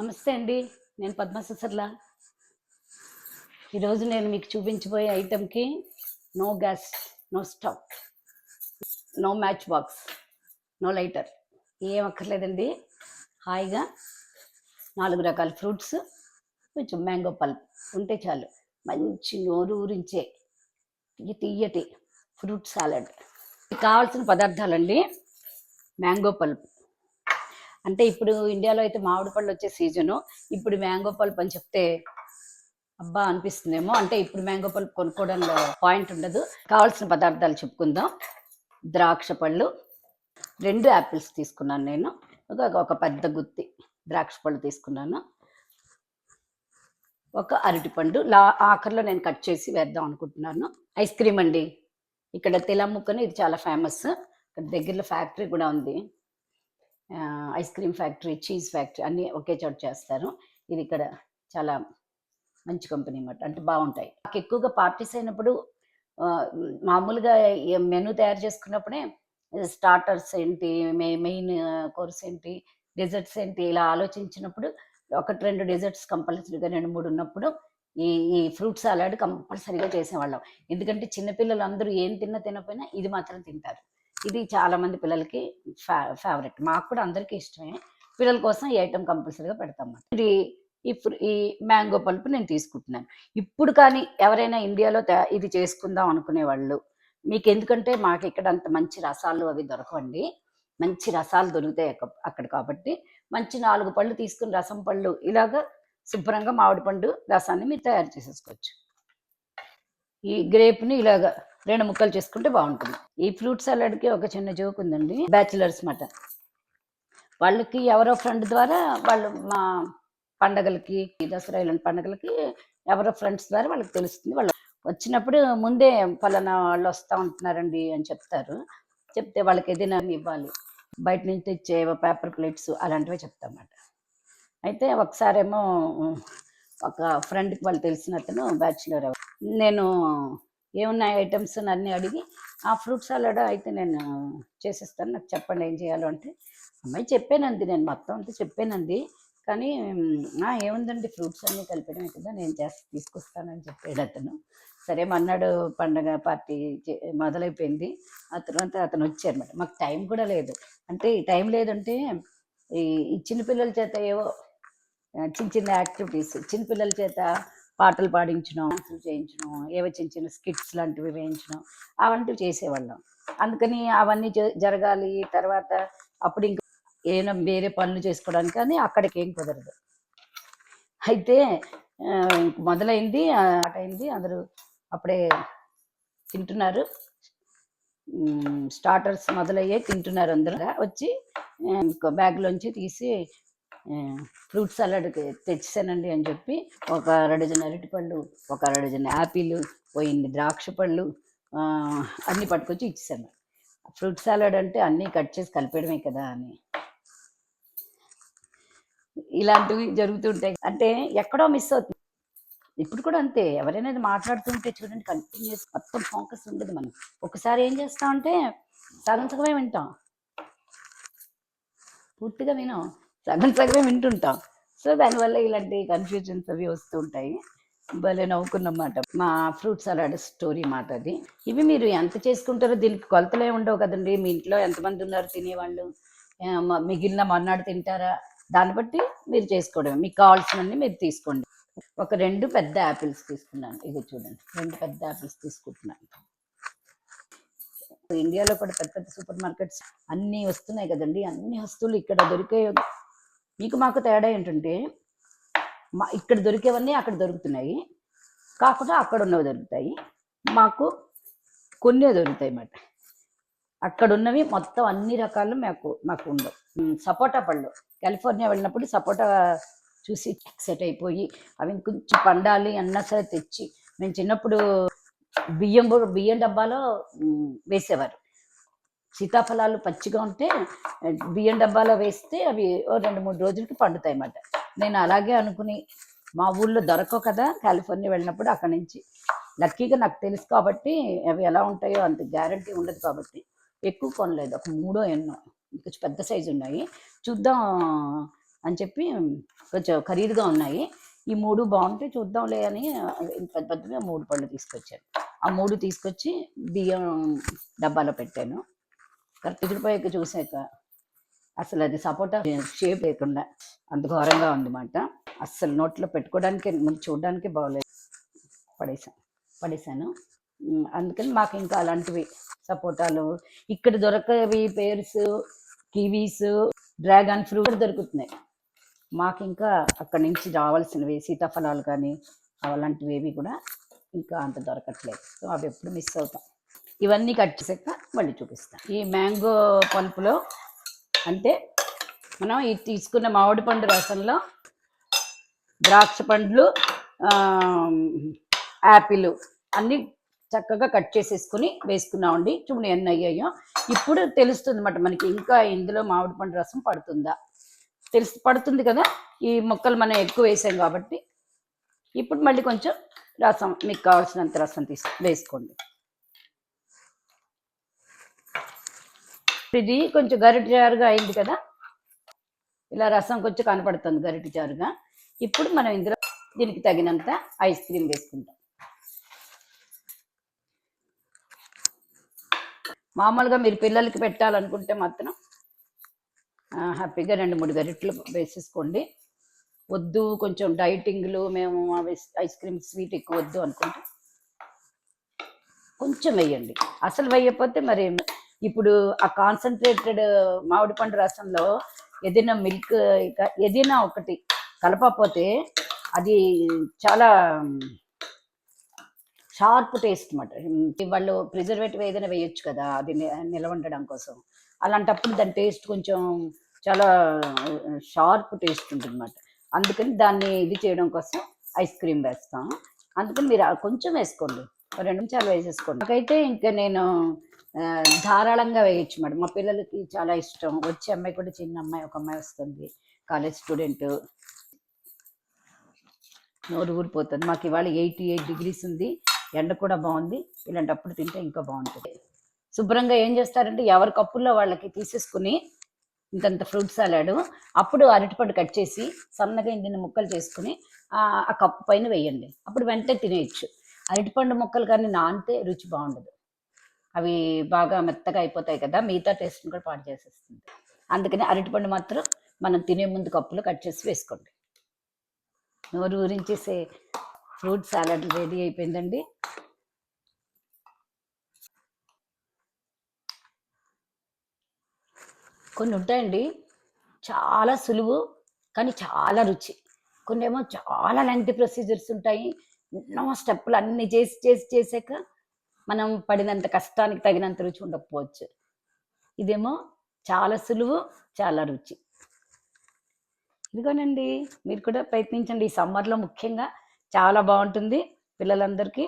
నమస్తే అండి నేను పద్మ సుసర్ల. ఈరోజు నేను మీకు చూపించబోయే ఐటెంకి no gas no stove no match box no lighter. ఏం అక్కర్లేదండి. హాయిగా నాలుగు రకాల ఫ్రూట్స్ కొంచెం మ్యాంగో పల్ప్ ఉంటే చాలు. మంచి నోరు ఊరించే తీయటి ఫ్రూట్ సాలడ్. కావాల్సిన పదార్థాలండి మ్యాంగో పల్ప్. అంటే ఇప్పుడు ఇండియాలో అయితే మామిడి పళ్ళు వచ్చే సీజను. ఇప్పుడు మ్యాంగో పల్ప్ అని చెప్తే అబ్బా అనిపిస్తుందేమో. అంటే ఇప్పుడు మ్యాంగో పల్ప్ కొనుక్కోవడంలో పాయింట్ ఉండదు. కావాల్సిన పదార్థాలు చెప్పుకుందాం. ద్రాక్ష పళ్ళు. రెండు యాపిల్స్ తీసుకున్నాను నేను. ఒక ఒక పెద్ద గుత్తి ద్రాక్ష పళ్ళు తీసుకున్నాను. ఒక అరటిపండు లా ఆఖరిలో నేను కట్ చేసి వేద్దాం అనుకుంటున్నాను. ఐస్ క్రీమ్ అండి. ఇక్కడ తెలముక్కని ఇది చాలా ఫేమస్. ఇక్కడ దగ్గరలో ఫ్యాక్టరీ కూడా ఉంది. Ice cream factory cheese factory అన్నీ ఒకే చోట చేస్తారు. ఇది ఇక్కడ చాలా మంచి కంపెనీ అన్నమాట. అంటే బాగుంటాయి. నాకు ఎక్కువగా పార్టీస్ అయినప్పుడు మామూలుగా మెనూ తయారు చేసుకున్నప్పుడే స్టార్టర్స్ ఏంటి మెయిన్ కోర్స్ ఏంటి డెజర్ట్స్ ఏంటి ఇలా ఆలోచించినప్పుడు ఒకటి రెండు డెజర్ట్స్ కంపల్సరీగా రెండు మూడు ఉన్నప్పుడు ఈ ఈ ఫ్రూట్ సలాడ్ కంపల్సరీగా చేసేవాళ్ళం. ఎందుకంటే చిన్నపిల్లలు అందరూ ఏం తిన్నా తినకపోయినా ఇది మాత్రం తింటారు. ఇది చాలా మంది పిల్లలకి ఫే ఫేవరెట్ మాకు కూడా అందరికీ ఇష్టమే. పిల్లల కోసం ఈ ఐటెం కంపల్సరీగా పెడతాం ఇది ఈ ఈ మ్యాంగో పల్పు నేను తీసుకుంటున్నాను. ఇప్పుడు కానీ ఎవరైనా ఇండియాలో ఇది చేసుకుందాం అనుకునే వాళ్ళు మీకు ఎందుకంటే మాకు ఇక్కడ అంత మంచి రసాలు అవి దొరకవండి. మంచి రసాలు దొరుకుతాయి అక్క- అక్కడ కాబట్టి. మంచి నాలుగు పళ్ళు తీసుకుని రసం పళ్ళు ఇలాగా శుభ్రంగా మామిడి పండు రసాన్ని మీరు తయారు చేసేసుకోవచ్చు. ఈ గ్రేప్ని ఇలాగా రెండు ముక్కలు చేసుకుంటే బాగుంటుంది. ఈ ఫ్రూట్ సలాడ్కి ఒక చిన్న జోక్ ఉందండి. బ్యాచిలర్స్ మాట. వాళ్ళకి ఎవరో ఫ్రెండ్ ద్వారా వాళ్ళు మా పండగలకి దసరా ఇలాంటి పండగలకి ఎవరో ఫ్రెండ్స్ ద్వారా వాళ్ళకి తెలుస్తుంది. వాళ్ళు వచ్చినప్పుడు ముందే ఫలానా వాళ్ళు వస్తూ ఉంటున్నారండి అని చెప్తారు. చెప్తే వాళ్ళకి ఏదైనా ఇవ్వాలి. బయట నుంచి తెచ్చే పేపర్ ప్లేట్స్ అలాంటివే చెప్తామాట అయితే ఒకసారేమో ఒక ఫ్రెండ్కి వాళ్ళు తెలిసిన అతను బ్యాచులర్ నేను ఏమున్నాయి ఐటమ్స్ అన్నీ అడిగి ఆ ఫ్రూట్ సలాడ్ అయితే నేను చేసేస్తాను. నాకు చెప్పండి ఏం చేయాలో అంటే అమ్మాయి చెప్పానంది నేను మొత్తం అంతా చెప్పానంది. కానీ ఏముందండి ఫ్రూట్స్ అన్నీ కలిపడమే కదా నేను చేసి తీసుకొస్తానని చెప్పాడు అతను. సరే మన్నాడు పండగ పార్టీ చే- మొదలైపోయింది. ఆ తర్వాత అతను వచ్చారనమాట మాకు టైం కూడా లేదు. అంటే ఈ టైం లేదంటే ఈ చిన్నపిల్లల చేత ఏవో చిన్న చిన్న యాక్టివిటీస్ చిన్నపిల్లల చేత పాటలు పాడించడం డాన్సులు చేయించడం ఏవో చిన్న చిన్న స్కిట్స్ లాంటివి వేయించడం అవంటూ చేసేవాళ్ళం. అందుకని అవన్నీ జ- జరగాలి. తర్వాత అప్పుడు ఇంకా ఏమైనా వేరే పనులు చేసుకోవడానికి కానీ అక్కడికి ఏం కుదరదు. అయితే మొదలైంది ఆ, అయింది అందరూ అప్పుడే తింటున్నారు. స్టార్టర్స్ మొదలయ్యే తింటున్నారు అందరూ. వచ్చి ఇంకో బ్యాగ్లోంచి తీసి ఫ్రూట్ సలాడ్ తెచ్చానండి అని చెప్పి ఒక అరడజన్ అరటిపళ్ళు ఒక అరడజన్ యాపిల్ పోయింది ద్రాక్ష పళ్ళు అన్నీ పట్టుకొచ్చి ఇచ్చేసాను. ఫ్రూట్ సలాడ్ అంటే అన్నీ కట్ చేసి కలిపేయడమే కదా అని. ఇలాంటివి జరుగుతుంటాయి. అంటే ఎక్కడో మిస్ అవుతుంది ఇప్పుడు కూడా అంతే. ఎవరైనా మాట్లాడుతుంటే చూడండి కంటిన్యూస్ మొత్తం ఫోకస్ ఉండదు మనం ఒకసారి ఏం చేస్తామంటే సగం సగమే వింటాం. పూర్తిగా వినం. సగం సగమే వింటుంటాం. సో దానివల్ల ఇలాంటి కన్ఫ్యూజన్స్ అవి వస్తూ ఉంటాయి. భలే నవ్వుకున్నమాట. మా ఫ్రూట్ సలాడ్ స్టోరీ మాట అది. ఇవి మీరు ఎంత చేసుకుంటారో దీనికి కొలతలే ఉండవు కదండి. మీ ఇంట్లో ఎంతమంది ఉన్నారు తినేవాళ్ళు? మిగిలిన మొన్నాడు తింటారా? దాన్ని బట్టి మీరు చేసుకోవడం మీకు కావాల్సినవన్నీ మీరు తీసుకోండి. ఒక రెండు పెద్ద యాపిల్స్ తీసుకున్నాను. ఇది చూడండి. రెండు పెద్ద యాపిల్స్ తీసుకుంటున్నాను. ఇండియాలో కూడా పెద్ద పెద్ద సూపర్ మార్కెట్స్ అన్నీ వస్తున్నాయి కదండి. అన్ని వస్తువులు ఇక్కడ దొరికే మీకు మాకు తేడా ఏంటంటే మా ఇక్కడ దొరికేవన్నీ అక్కడ దొరుకుతున్నాయి. కాకుండా అక్కడ ఉన్నవి దొరుకుతాయి. మాకు కొన్ని దొరుకుతాయి అన్నమాట. అక్కడ ఉన్నవి మొత్తం అన్ని రకాలు మాకు మాకు ఉండవు. సపోటా పళ్ళు. కాలిఫోర్నియా వెళ్ళినప్పుడు సపోటా చూసి సెట్ అయిపోయి అవి కొంచెం పండాలి అన్నా సరే తెచ్చి మేము చిన్నప్పుడు బియ్యం బియ్యం డబ్బాలో వేసేవారు. సీతాఫలాలు పచ్చిగా ఉంటే బియ్యం డబ్బాలో వేస్తే అవి ఓ రెండు మూడు రోజులకి పండుతాయి అన్నమాట నేను అలాగే అనుకుని మా ఊళ్ళో దొరకవు కదా కాలిఫోర్నియా వెళ్ళినప్పుడు అక్కడి నుంచి. లక్కీగా నాకు తెలుసు కాబట్టి అవి ఎలా ఉంటాయో అంత గ్యారంటీ ఉండదు కాబట్టి ఎక్కువ కొనలేదు. ఒక మూడో ఎన్నో. కొంచెం పెద్ద సైజు ఉన్నాయి. చూద్దాం అని చెప్పి కొంచెం ఖరీదుగా ఉన్నాయి. ఈ మూడు బాగుంటే చూద్దాంలే అని పెద్ద పెద్దగా మూడు పళ్ళు తీసుకొచ్చాను. ఆ మూడు తీసుకొచ్చి బియ్యం డబ్బాలో పెట్టాను. కరెక్ట్. చూసాక అసలు అది సపోటా షేప్ లేకుండా అంత ఘోరంగా ఉందన్నమాట. అస్సలు నోట్లో పెట్టుకోవడానికి ముందు చూడడానికి బాగోలేదు. పడేసాను. పడేసాను అందుకని మాకు ఇంకా అలాంటివి సపోటాలు ఇక్కడ దొరకవి పేర్స్ కివీస్ డ్రాగన్ ఫ్రూట్ దొరుకుతున్నాయి. మాకు ఇంకా అక్కడి నుంచి రావాల్సినవి సీతాఫలాలు కానీ అలాంటివి ఏవి కూడా ఇంకా అంత దొరకట్లేదు. సో అవి ఎప్పుడు మిస్ అవుతాం. ఇవన్నీ కట్ చేసాక మళ్ళీ చూపిస్తాను ఈ మ్యాంగో పల్పులో అంటే మనం ఈ తీసుకున్న మామిడి పండు రసంలో ద్రాక్ష పండ్లు యాపిల్ అన్నీ చక్కగా కట్ చేసేసుకుని వేసుకున్నామండి. చూడండి ఎన్ని అయ్యాయో. ఇప్పుడు తెలుస్తుంది అన్నమాట మనకి ఇంకా ఇందులో మామిడి పండు రసం పడుతుందా? తెలుసు పడుతుంది కదా? ఈ మొక్కలు మనం ఎక్కువ వేసాం కాబట్టి. ఇప్పుడు మళ్ళీ కొంచెం రసం మీకు కావాల్సినంత రసం తీసు వేసుకోండి. ఇది కొంచెం గరిటి జారుగా అయింది కదా? ఇలా రసం కొంచెం కనపడుతుంది గరిటి జారుగా. ఇప్పుడు మనం ఇందులో దీనికి తగినంత ఐస్ క్రీమ్ వేసుకుంటాం మామూలుగా మీరు పిల్లలకి పెట్టాలనుకుంటే మాత్రం హ్యాపీగా రెండు మూడు గరిట్లు వేసేసుకోండి. వద్దు కొంచెం డైటింగ్లు మేము ఐస్ క్రీమ్ స్వీట్ ఎక్కువ వద్దు అనుకుంటే కొంచెం వేయండి. అసలు వేయకపోతే మరి ఇప్పుడు ఆ కాన్సన్ట్రేటెడ్ మామిడి పండు రసంలో ఏదైనా మిల్క్ ఏదైనా ఒకటి కలపకపోతే అది చాలా షార్ప్ టేస్ట్ అనమాట వాళ్ళు ప్రిజర్వేటివ్ ఏదైనా వేయొచ్చు కదా అది నిలవండడం నిలవ ఉండడం కోసం. అలాంటప్పుడు దాని టేస్ట్ కొంచెం చాలా షార్ప్ టేస్ట్ ఉంటుంది అనమాట అందుకని దాన్ని ఇది చేయడం కోసం ఐస్ క్రీమ్ వేస్తాం. అందుకని మీరు కొంచెం వేసుకోండి. రెండు నిమిషాలు వేసేసుకోండి. నాకైతే ఇంకా నేను ధారాళంగా వేయచ్చు మేడం. మా పిల్లలకి చాలా ఇష్టం. వచ్చే అమ్మాయి కూడా చిన్న అమ్మాయి ఒక అమ్మాయి వస్తుంది. College student. నోరు ఊరిపోతుంది. మాకు ఇవాళ ఎయిటీ ఎయిట్ డిగ్రీస్ ఉంది. ఎండ కూడా బాగుంది. ఇలాంటప్పుడు తింటే ఇంకా బాగుంటుంది. శుభ్రంగా ఏం చేస్తారంటే ఎవరి కప్పుల్లో వాళ్ళకి తీసేసుకుని ఇంతంత ఫ్రూట్ సలాడ్ అప్పుడు అరటిపండు కట్ చేసి సన్నగా ఇండిన ముక్కలు చేసుకుని ఆ ఆ కప్పు పైన వేయండి. అప్పుడు వెంటనే తినేయచ్చు. అరటిపండు ముక్కలు కానీ నానితే రుచి బాగుండదు. అవి బాగా మెత్తగా అయిపోతాయి కదా మిగతా టేస్ట్ని కూడా పాడు చేసేస్తుంది. అందుకని అరటిపండు మాత్రం మనం తినే ముందు కప్పులు కట్ చేసి వేసుకోండి. నోరు ఊరించేసే ఫ్రూట్ సాలడ్ రెడీ అయిపోయిందండి. కొన్ని ఉంటాయండి చాలా సులువు కానీ చాలా రుచి. కొన్ని ఏమో చాలా లెంగ్త్ ప్రొసీజర్స్ ఉంటాయి. ఎన్నో స్టెప్పులు అన్నీ చేసి చేసి చేసాక మనం పడినంత కష్టానికి తగినంత రుచి ఉండకపోవచ్చు. ఇదేమో చాలా సులువు చాలా రుచి. ఇదిగోనండి మీరు కూడా ప్రయత్నించండి. ఈ సమ్మర్లో ముఖ్యంగా చాలా బాగుంటుంది పిల్లలందరికీ.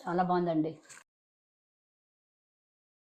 చాలా బాగుందండి.